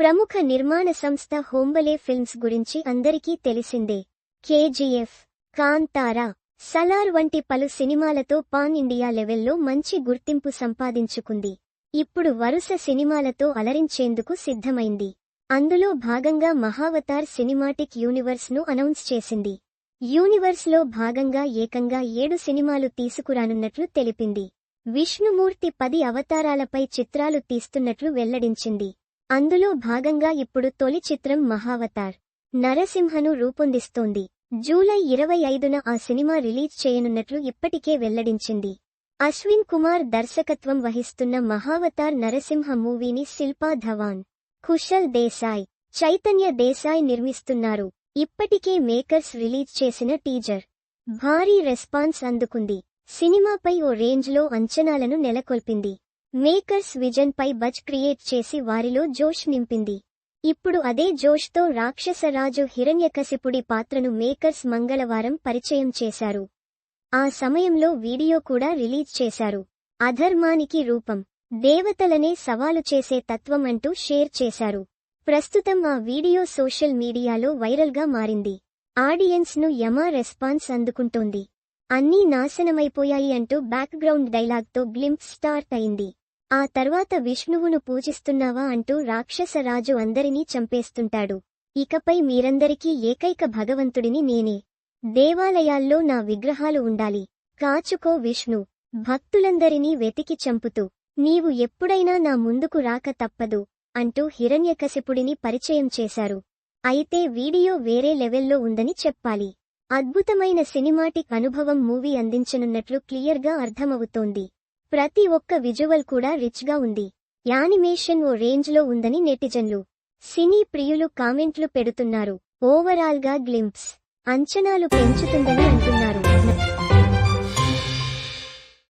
ప్రముఖ నిర్మాణ సంస్థ హోంబలే ఫిల్మ్స్ గురించి అందరికీ తెలిసిందే. కేజీఎఫ్ కాంతారా సలార్ వంటి పలు సినిమాలతో పాన్ ఇండియా లెవెల్లో మంచి గుర్తింపు సంపాదించుకుంది. ఇప్పుడు వరుస సినిమాలతో అలరించేందుకు సిద్ధమైంది. అందులో భాగంగా మహావతార్ సినిమాటిక్ యూనివర్స్ను అనౌన్స్ చేసింది. యూనివర్స్లో భాగంగా ఏకంగా ఏడు సినిమాలు తీసుకురానున్నట్లు తెలిపింది. విష్ణుమూర్తి పది అవతారాలపై చిత్రాలు తీస్తున్నట్లు వెల్లడించింది. అందులో భాగంగా ఇప్పుడు తొలి చిత్రం మహావతార్. నరసింహను రూపొందిస్తోంది. జూలై ఇరవై ఐదున ఆ సినిమా రిలీజ్ చేయనున్నట్లు ఇప్పటికే వెల్లడించింది. అశ్విన్ కుమార్ దర్శకత్వం వహిస్తున్న మహావతార్ నరసింహ మూవీని శిల్పా ధవాన్ కుశల్ దేశాయ్ చైతన్య దేశాయ్ నిర్మిస్తున్నారు. ఇప్పటికే మేకర్స్ రిలీజ్ చేసిన టీజర్. భారీ రెస్పాన్స్ అందుకుంది. సినిమాపై ఓ రేంజ్లో అంచనాలను నెలకొల్పింది. మేకర్స్ విజన్ పై బజ్ క్రియేట్ చేసి వారిలో జోష్ నింపింది. ఇప్పుడు అదే జోష్తో రాక్షసరాజు హిరణ్యకశిపుడి పాత్రను మేకర్స్ మంగళవారం పరిచయం చేశారు. ఆ సమయంలో వీడియో కూడా రిలీజ్ చేశారు. అధర్మానికి రూపం. దేవతలనే సవాలు చేసే తత్వం అంటూ షేర్ చేశారు. ప్రస్తుతం ఆ వీడియో సోషల్ మీడియాలో వైరల్గా మారింది. ఆడియన్స్ను యమా రెస్పాన్స్ అందుకుంటోంది. అన్నీ నాశనమైపోయాయి అంటూ బ్యాక్గ్రౌండ్ డైలాగ్తో గ్లింప్ స్టార్ట్ అయింది. ఆ తర్వాత విష్ణువును పూజిస్తున్నావా అంటూ రాక్షసరాజు అందరినీ చంపేస్తుంటాడు. ఇకపై మీరందరికీ ఏకైక భగవంతుడిని నేనే. దేవాలయాల్లో నా విగ్రహాలు ఉండాలి. కాచుకో విష్ణు. భక్తులందరినీ వెతికి చంపుతూ. నీవు ఎప్పుడైనా నా ముందుకు రాక తప్పదు అంటూ హిరణ్యకశిపుడిని పరిచయం చేశారు. అయితే వీడియో వేరే లెవెల్లో ఉందని చెప్పాలి. అద్భుతమైన సినిమాటిక్ అనుభవం మూవీ అందించనున్నట్లు క్లియర్గా అర్థమవుతోంది. ప్రతి ఒక్క విజువల్ కూడా రిచ్గా ఉంది. యానిమేషన్ ఓ రేంజ్లో ఉందని నెటిజన్లు సినీ ప్రియులు కామెంట్లు పెడుతున్నారు. ఓవరాల్గా గ్లింప్స్ అంచనాలు పెంచుతుందని అంటున్నారు.